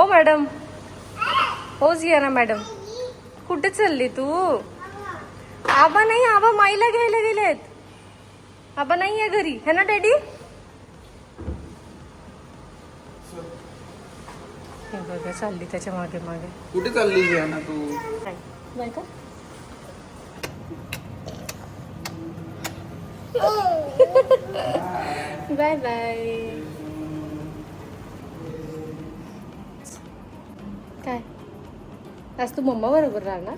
ओ madam. हो जिया ना madam. कुठे चालली तू? आबा नाही आबा माईला घ्यायला गेलेत. आबा नाही आहे घरी. है ना डॅडी? हे बघा चालली त्याच्यामागे मागे. कुठे चालली जियाना तू? नाही का बाय बाय. आज तू मम्मा बरोबर राहणार?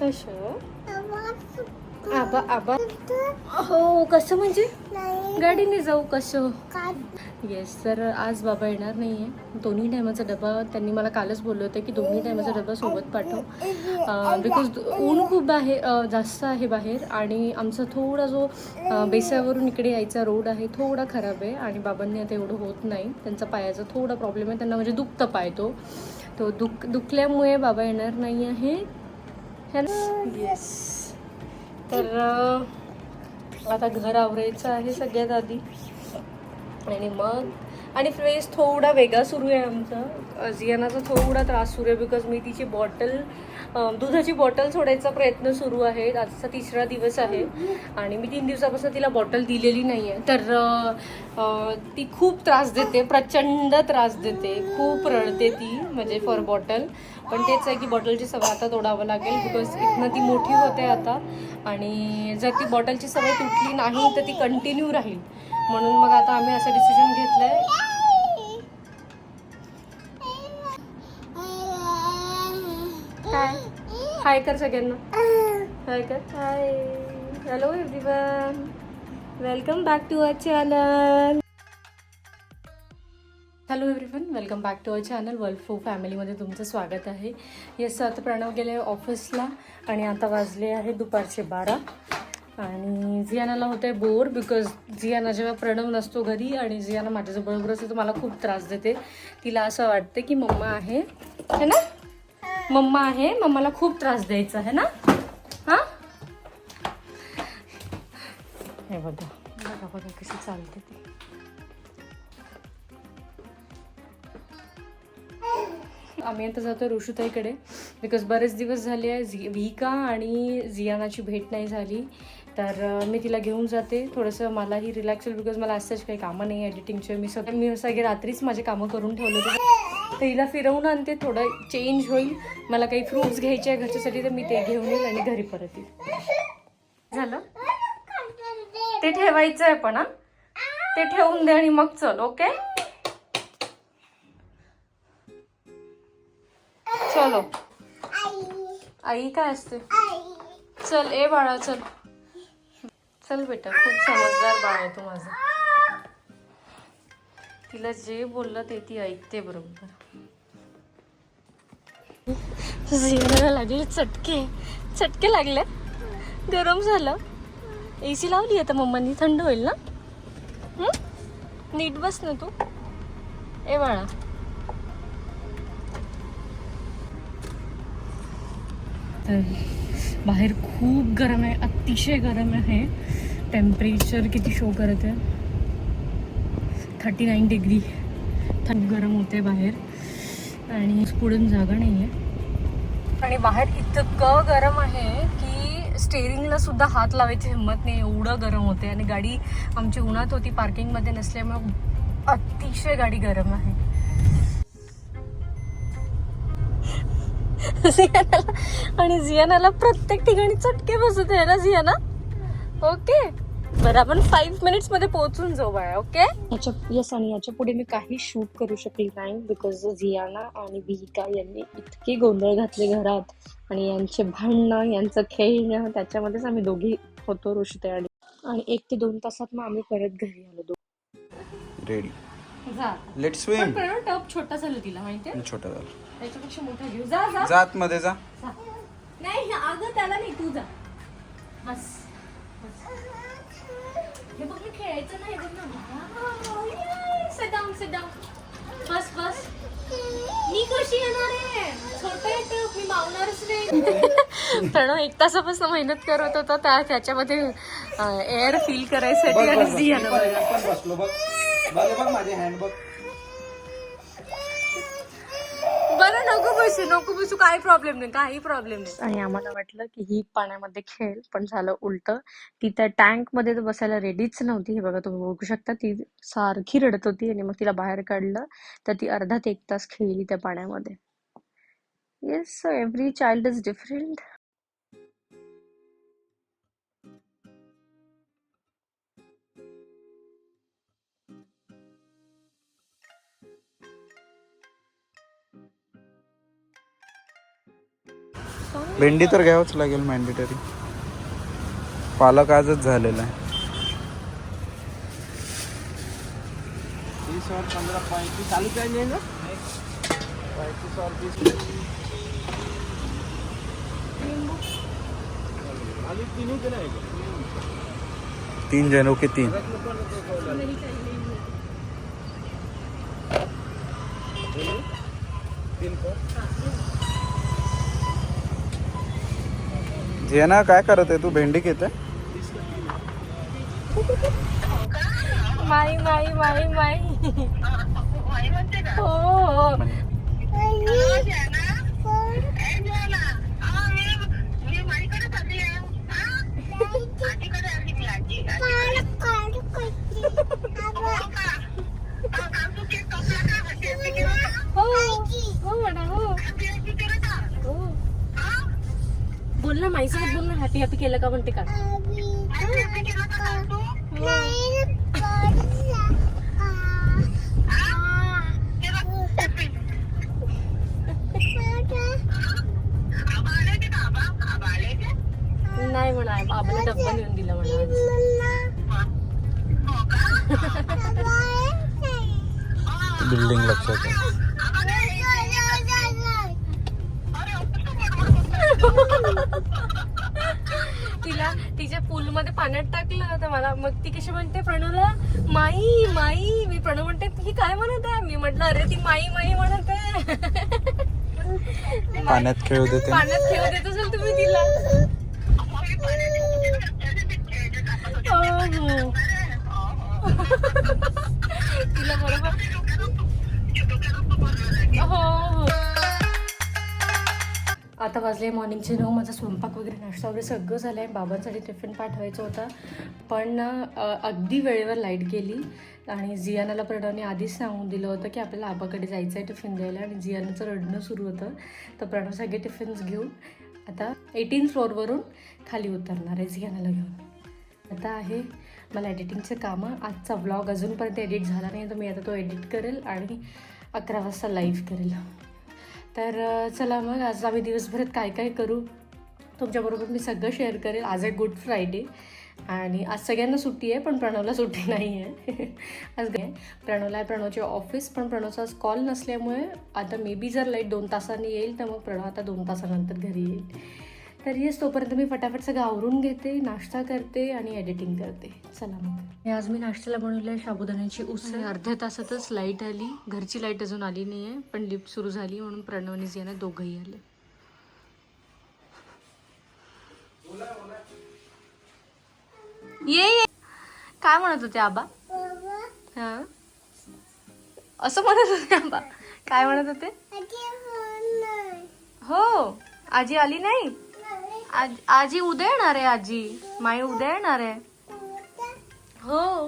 कसं आबा आबा. हो कसं म्हणजे? गाडीने जाऊ कसं? येस तर आज बाबा येणार नाही आहे दोन्ही टायमाचा डबा त्यांनी मला कालच बोललं होतं की दोन्ही टायमाचा डबा सोबत पाठव. बिकॉज ऊन खूप आहे जास्त आहे बाहेर आणि आमचा थोडा जो बेसावरून इकडे यायचा रोड आहे थोडा खराब आहे आणि बाबांनी आता एवढं होत नाही. त्यांचा पायाचा थोडा प्रॉब्लेम आहे. त्यांना म्हणजे दुखतं पाय तो. तो दुख दुखल्यामुळे बाबा येणार नाही आहे. येस तर आता घर आवरायचं आहे सगळ्यात आधी. आणि मग. आणि फ्रेस थोडा वेगळा सुरू आहे आमचा. जियानाचा थोडा त्रास सुरू आहे बिकॉज मी तिची बॉटल दुधाची बॉटल सोडायचा प्रयत्न सुरू आहे. आजचा तिसरा दिवस आहे. आणि मी तीन दिवसापासून तिला बॉटल दिलेली नाही आहे तर ती खूप त्रास देते प्रचंड त्रास देते. खूप रडते ती म्हणजे फॉर बॉटल पण तेच आहे की बॉटलची सवय आता तोडावं लागेल बिकॉज इथनं ती मोठी होते आता. आणि जर ती बॉटलची सवय तुटली नाही तर ती कंटिन्यू राहील. म्हणून मग आता आम्ही असं डिसिजन घेतलंय. हाय हाय कर सगळ्यांना. हाय कर. Hi hello everyone welcome back to our channel hello everyone welcome back to our channel world फो फॅमिलीमध्ये तुमचं स्वागत आहे. येस आता प्रणव गेले ऑफिसला आणि आता वाजले आहे दुपारचे बारा. आणि जियानाला होते बोर बिकॉज जियाना जेव्हा प्रणव नसतो घरी आणि जियाना माझ्याजवळ असते तर मला खूप त्रास देते. तिला असं वाटते की मम्मा आहे है ना? मम्मा आहे मम्माला खूप त्रास द्यायचा आहे ना? हां? हे बघा. बघा बघा कशी चालते ती. आम्ही आता जातो ऋषुताईकडे. बिकॉज बरेच दिवस झाले आहे झी विका आणि झियानाची भेट नाही झाली. तर मी तिला घेऊन जाते. थोडंसं मलाही रिलॅक्स होईल बिकॉज मला असंच काही कामं नाही एडिटिंगचे मी सगळं मी सगळे रात्रीच माझे कामं करून ठेवले होते. तर हिला फिरवून आणते थोडं चेंज होईल. मला काही फ्रुट्स घ्यायचे आहे घरच्यासाठी तर मी ते घेऊन येईल आणि घरी परत येईल. झालं? ते ठेवायचं आहे पण हां? ते ठेवून दे आणि मग चल ओके चलो। आई काय असते? चल ए बाळा चल. चल बेटा खूप समजदार बाळ आहे तू माझं. तिला जे बोललं ते ती ऐकते बरोबर. जिराला लागले चटके. चटके लागले? गरम झालं. ए सी लावली आता मम्मानी थंड होईल ना? नीट बस ना तू. ए बाळा. तर बाहेर खूप गरम आहे अतिशय गरम आहे. टेम्परेचर किती शो करत आहे? थर्टी नाईन डिग्री थंड गरम होते बाहेर. आणि पुढून जागा नाही आहे आणि बाहेर इतकं गरम आहे की स्टेरिंगला सुद्धा हात लावायची हिंमत नाही. एवढं गरम होते आणि गाडी आमची उन्हात होती पार्किंगमध्ये नसल्यामुळे अतिशय गाडी गरम आहे. आणि जियानाला प्रत्येक ठिकाणी चटके बसत आहे ना जियाना? ओके. बरं आपण फाईव्ह मिनिट्समध्ये पोहोचून जाऊ बाळा ओके? याच्या यस आणि याच्यापुढे मी काही शूट करू शकली नाही बिकॉज जियाना आणि विहिका यांनी इतके गोंधळ घातले घरात. आणि यांचे भांडणं यांचं खेळणं त्याच्यामध्येच आम्ही दोघी होतो ऋषिते आणि आणि एक ते दोन तासात मग आम्ही परत घरी आलो. दोघं रेडी लेट स्विम पण टप छोटा झालं तिला माहितीये? छोटा झाला. त्याच्यापेक्षा मोठा घेऊ. जा जा. जात मध्ये जा. जा. नाही अगं त्याला नाही तू जा. बस बस. हे बघ मी खेळायचं नाही बघ ना. सिट डाऊन सिट डाऊन बस बस मी कशी येणार आहे? छोटं आहे मी मावणारच नाही. प्रणव एक तासापासून मेहनत करत होता त्या त्याच्यामध्ये एअर फील करायसाठी आणि बघा. पण बसलो बघ. बघ माझे हँड बघ. बरं नको बसू नको बसू काही प्रॉब्लेम नाही काही प्रॉब्लेम नाही. आणि आम्हाला वाटलं की ही पाण्यामध्ये खेळ पण झालं उलट. ती त्या टँकमध्ये बसायला रेडीच नव्हती. हे बघा तुम्ही बघू शकता ती सारखी रडत होती आणि मग तिला बाहेर काढलं. तर ती अर्धा ते एक तास खेळली त्या पाण्यामध्ये. Yes so every child is different भेंडी तर घ्यावंच लागेल मॅन्डेटरी पालक आजच झालेला आहे. तीन जण ओके ना तीन तीन. जेना काय करत आहे तू? भेंडी घेते माई माई माई माई. हो हो. हो माईसोबत बोल ना हॅपी हॅपी केलं का म्हणते का नाही म्हणा बाबाला डब्बा नेऊन दिला म्हणा. बिल्डिंग लक्षात तिला तिच्या पूल मध्ये पाण्यात टाकलं तर मला. मग ती कशी म्हणते प्रणवला माई माई. मी प्रणव म्हणते ही काय म्हणत आहे? मी म्हटलं अरे ती माई माई म्हणत आहे. पाण्यात खेळू देते. पाण्यात खेळू देत असेल तुम्ही तिला. हो, आता वाजले मॉर्निंगचे नऊ माझा स्वयंपाक वगैरे नाश्ता वगैरे सगळं झालं आहे बाबांसाठी टिफिन पाठवायचं होता. पण अगदी वेळेवर लाइट गेली. आणि जियानाला प्रणवने आधीच सांगून दिलं होतं की आपल्याला आबाकडे जायचं आहे टिफिन द्यायला. आणि जियानाचं रडणं सुरू होतं. तर प्रणव सगळे टिफिन्स घेऊन आता एटीन फ्लोअरवरून खाली उतरणार आहे जियानाला घेऊन. आता आहे मला एडिटिंगचं कामं. आजचा व्लॉग अजूनपर्यंत एडिट झाला नाही तर मी आता तो एडिट करेल आणि अकरा वाजता लाईव्ह करेल. तर चला मग आज आम्ही दिवसभरात काय काय करू? तुमच्याबरोबर मी सगळं शेअर करेल. आज आहे गुड फ्रायडे आणि आज सगळ्यांना सुट्टी आहे पण प्रणवला सुट्टी नाही आहे. आज काय? प्रणवला आहे. प्रणवचे ऑफिस पण प्रणवचा आज कॉल नसल्यामुळे आता मे बी जर लाइट दोन तासांनी येईल तर मग प्रणव आता दोन तासानंतर घरी येईल. तर येस तोपर्यंत मी फटाफट सगळं आवरून घेते नाश्ता करते आणि एडिटिंग करते. चला मग. हे आज मी नाश्त्याला बनवलं आहे साबुदाण्याची उसळ अर्ध्या तासातच लाइट आली. घरची लाइट अजून आली नाही आहे पण लिफ्ट सुरू झाली म्हणून प्रणवनी जियाना दोघंही आले. ये ये. काय म्हणत होते आबा? हा? असं म्हणत होते आबा? काय म्हणत होते? हो आजी आली नाही? आज आजी उद्या येणार आहे आजी. माई उद्या येणार आहे. हो.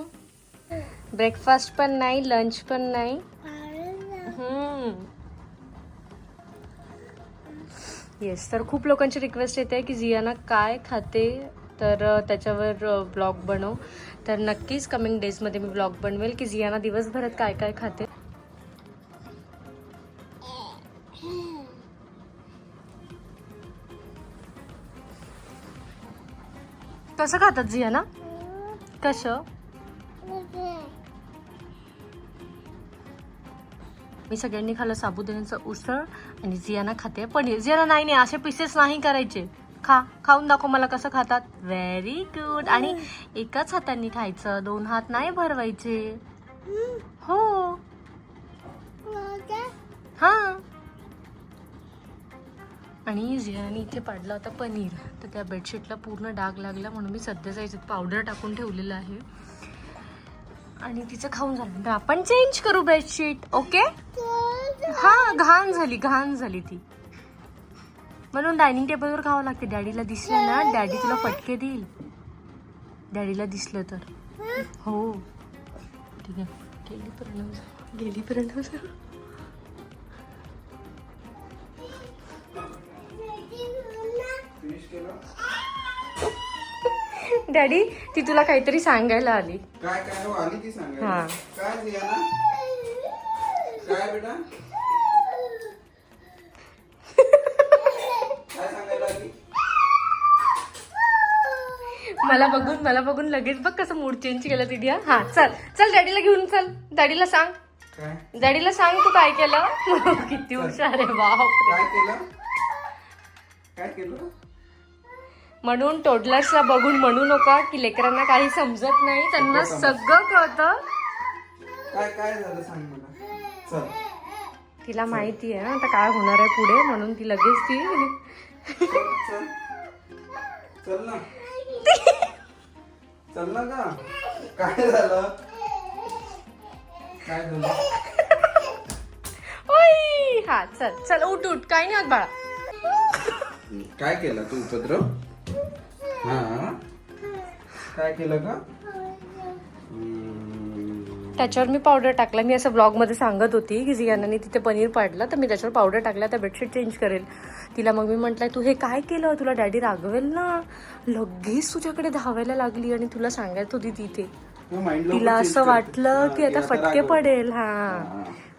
ब्रेकफास्ट पण नाही लंच पण नाही. येस तर खूप लोकांची रिक्वेस्ट येते की जियाना काय खाते तर त्याच्यावर ब्लॉग बनव. तर नक्कीच कमिंग डेजमध्ये मी ब्लॉग बनवेल की जियाना दिवसभरात काय काय खाते. कसं खातात जियाना कसं? मी सगळ्यांनी खाल्लं साबुदाण्याचं उसळ आणि जियाना खाते. पनीर जियाना नाही नाही असे पीसेस नाही करायचे. खा खाऊन दाखव मला कसं खातात. व्हेरी गुड आणि एकाच हाताने खायचं. दोन हात नाही भरवायचे. हो. हा. आणि जियाने इथे पाडला होता पनीर. तर त्या बेडशीटला पूर्ण डाग लागला म्हणून मी सध्याचा याच्यात पावडर टाकून ठेवलेलं आहे. आणि तिचं खाऊन झालं. आपण चेंज करू बेडशीट ओके हा घाण झाली घाण झाली ती. म्हणून डायनिंग टेबलवर खावं लागते. डॅडीला दिसलं ना डॅडी तुला फटके देईल. डॅडीला दिसलं तर. हो. ठीक आहे. गेली प्रणव गेली प्रणव डॅडी ती तुला काहीतरी सांगायला आली. काय काय हो आली ती हा. सांगायला काय जियाना काय बेटा? काय सांगायला आली? मला बघून मला बघून लगेच बघ कसं मूड चेंज केलं तिने हा. हा चल चल डॅडीला घेऊन चल. डॅडीला सांग. काय? डॅडीला सांग तू काय केलं. किती हुशार आहे बाप काय केलं? काय केलं? म्हणून टोडलर्सला बघून म्हणू नका की लेकरांना काही समजत नाही त्यांना सगळं कळतं. काय काय झालं सांग मला. चल. तिला माहिती आहे ना आता काय होणार आहे पुढे म्हणून ती लगेच ती चल ना. चल ना का? काय झालं? काय झालं? ओय! हा चल. चल उठ उठ. काही नाही होत बाळा. काय केलं तू उपद्रव? हा. काय केलं का. त्याच्यावर मी पावडर टाकला. मी असं ब्लॉगमध्ये सांगत होती की जियानाने तिथे पनीर पाडलं तर मी त्याच्यावर पावडर टाकला तर बेडशीट चेंज करेल. तिला मग मी म्हटलं तू हे काय केलं? तुला डॅडी रागवेल ना? लगेच तुझ्याकडे धावायला लागली आणि तुला सांगायत होती तिथे तिला असं. वाटलं की आता फटके. पडेल. हा.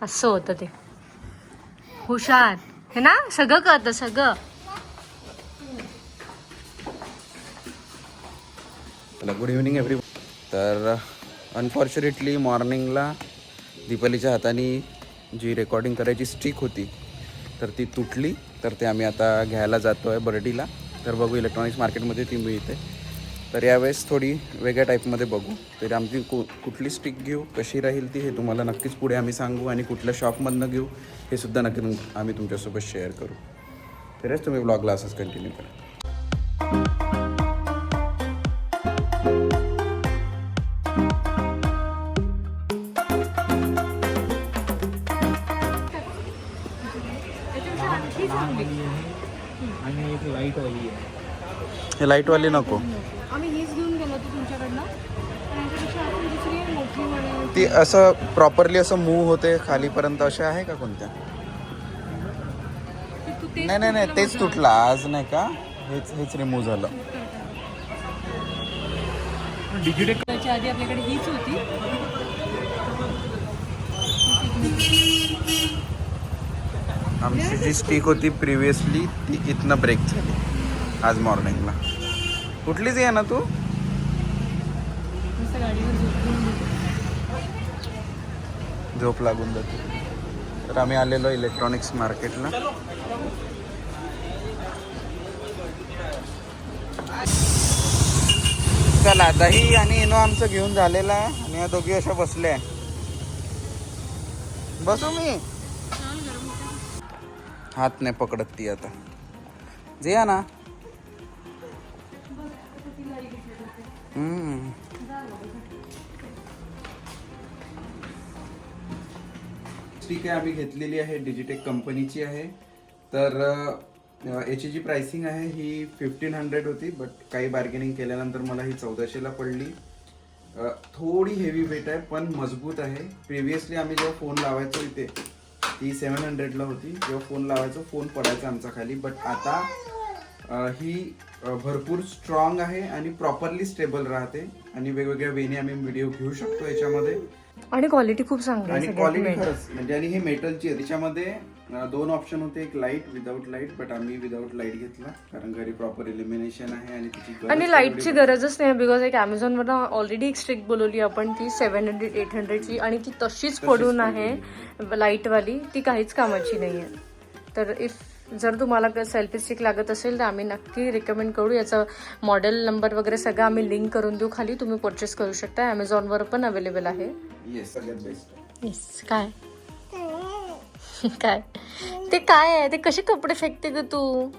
असं होतं ते. हुशार. हे ना? सगळं कळतं सगळं. चला गुड इव्हनिंग एव्हरी तर अनफॉर्च्युनेटली मॉर्निंगला दीपालीच्या हाताने जी रेकॉर्डिंग करायची स्टिक होती तर ती तुटली. तर ते आम्ही आता घ्यायला जातो आहे बर्डीला. तर बघू इलेक्ट्रॉनिक्स मार्केटमध्ये ती मिळते. तर यावेळेस थोडी वेगळ्या टाईपमध्ये बघू. तर आमची कु कुठली स्टिक घेऊ कशी राहील ती हे तुम्हाला नक्कीच पुढे आम्ही सांगू आणि कुठल्या शॉपमधनं घेऊ हे सुद्धा नक्की तुम- आम्ही तुमच्यासोबत शेअर करू. तरीच तुम्ही ब्लॉगला असंच कंटिन्यू करा. हे लाईटवाली नको. आम्ही हीच घेऊन गेलो होतो तुमच्याकडनं. पण याच्यापेक्षा अजून दुसरी आहे मोठी म्हणे. ती असं प्रॉपरली असं मूव होते खालीपर्यंत असे आहे का कोणत्या? ती तू तेच नाही नाही नाही तेच तुटलं. आज नाही का? हेच हेच रिमूव्ह झालं. डिजिटल त्याच्या आधी आपल्याकडे हीच होती. आमची जी स्टिक होती प्रिव्हियसली ती इथनं ब्रेक झाली. आज मॉर्निंगला. कुठलीच आहे ना तू? झोप लागून जाते. तर आम्ही आलेलो इलेक्ट्रॉनिक्स मार्केटला चला दही आणि इनो आमचं घेऊन झालेलं आहे. आणि या दोघी अशा बसल्या आहे. बसू मी? हात. नाही पकडत ती आता. जे या ना. ठीक आहे आम्ही घेतलेली आहे डिजिटेक कंपनीची आहे. तर याची जी प्राइसिंग आहे ही फिफ्टीन हंड्रेड होती बट काही बार्गेनिंग केल्यानंतर मला ही चौदाशेला पडली. थोडी हेवी वेट आहे पण मजबूत आहे. प्रिव्हियसली आम्ही जेव्हा फोन लावायचो इथे ती सेवन हंड्रेडला होती. जेव्हा फोन लावायचो फोन पडायचा आमचा खाली. बट आता ही भरपूर स्ट्रॉंग आहे आणि प्रॉपरली स्टेबल राहते. आणि वेगवेगळ्या वेने आम्ही व्हिडिओ घेऊ शकतो याच्यामध्ये. आणि क्वालिटी खूप चांगली आणि क्वालिटी. खरंच. म्हणजे आणि हे मेटलची आहे. त्याच्यामध्ये दोन ऑप्शन होते. एक लाइट विदाऊट लाइट बट आम्ही विदाऊट लाइट घेतला. कारण घरी प्रॉपर इलिमिनेशन आहे आणि तिची आणि लाईटची गरजच नाही बिकॉज एक अमेझॉनवर ऑलरेडी एक स्ट्रिक बोलवली आपण ती सेवन हंड्रेड एट हंड्रेडची आणि ती तशीच पडून आहे लाईटवाली ती काहीच कामाची नाही आहे तर इफ जर तुम्हाला सेल्फी स्टिक लागत असेल तर आम्ही नक्की रिकमेंड करू. याचा मॉडेल नंबर वगैरे सगळं आम्ही लिंक करून देऊ. खाली तुम्ही परचेस करू शकता. ॲमेझॉनवर पण अवेलेबल आहे. काय? काय? ते काय आहे? ते कसे कपडे फेकते ग तू?